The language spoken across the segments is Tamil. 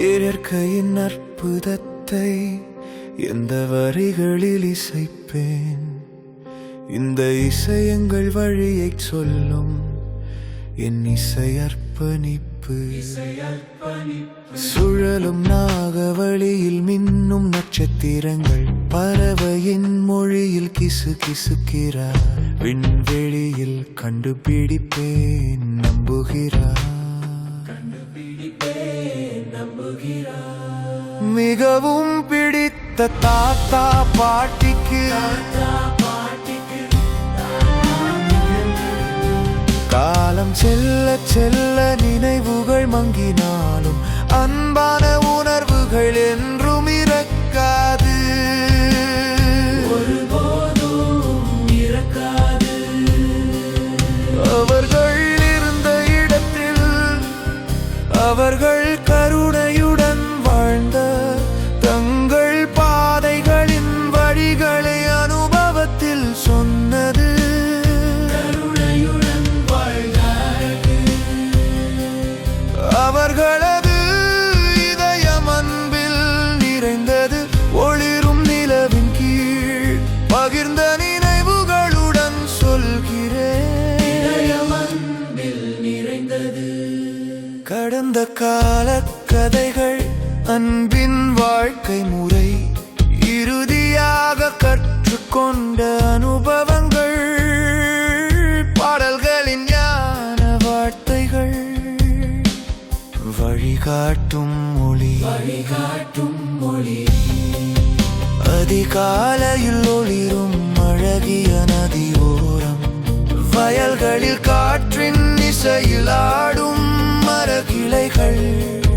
இயற்கையின் அற்புதத்தை எந்த வரிகளில் இசைப்பேன்? இந்த இசையங்கள் வழியைச் சொல்லும் என் இசை அர்ப்பணிப்பு. சுழலும் நாகவழியில் மின்னும் நட்சத்திரங்கள் பறவையின் மொழியில் கிசு கிசுக்கிறார். விண்வெளியில் கண்டுபிடிப்பேன் நம்புகிறார். மிகவும் பிடித்த தாத்தா பாட்டிக்கு காலம் செல்ல செல்ல நினைவுகள் மங்கினாலும் அன்பான உணர்வுகள் என்றும் கடந்த கால கதைகள் அன்பின் வாழ்க்கை முறை. இறுதியாக கற்றுக்கொண்ட அனுபவங்கள் பாடல்களின் ஞான வார்த்தைகள். வழிகாட்டும் மொழி. வழிகாட்டும் மொழி. அதிகாலையில் ஒளிரும் அழகிய நதி ஓரம் வயல்களில் காற்றின் இசையில் ஆடும் மரக்கிளைகள்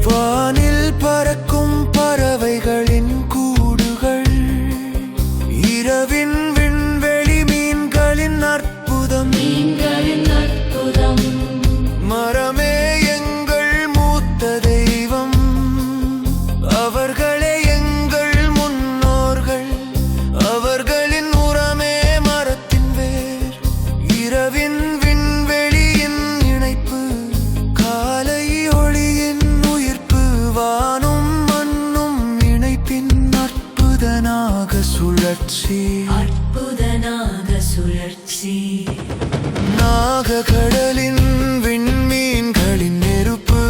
வானில் சுழற்சி. அற்புதனாக சுழற்சி. நாகக்கடலின் விண்மீன்களின் நெருப்பு.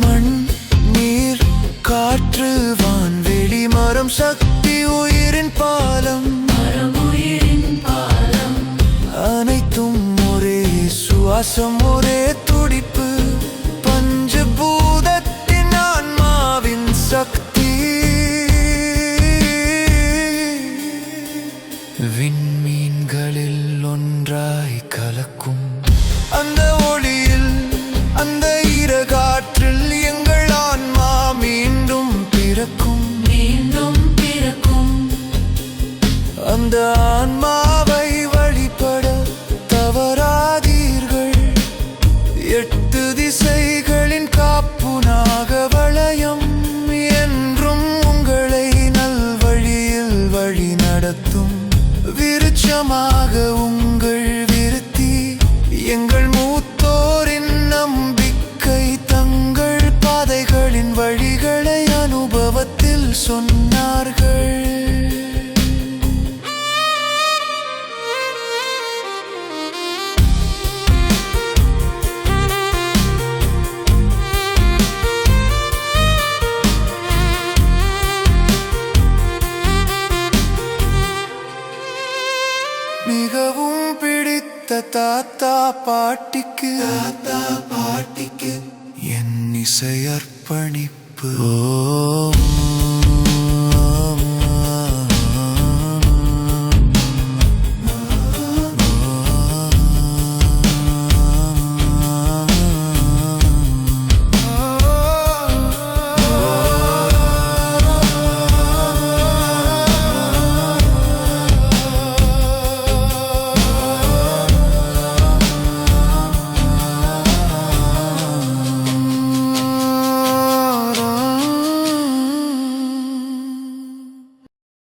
மண் நீர் காற்று வான்வெளி மரம் சக்தி உயிரின் பாலம். அனைத்தும் ஒரே சுவாசம் ஒரே துடிப்பு. கலக்கும் அந்த ஒளியில் அந்த ஈரகாற்றில் எங்கள் ஆன்மா மீண்டும் பிறக்கும். மீண்டும் பிறக்கும். அந்த தாத்தா பாட்டிக்கு. தாத்தா பாட்டிக்கு என் இசையர்ப்பணிப்பு ஓ.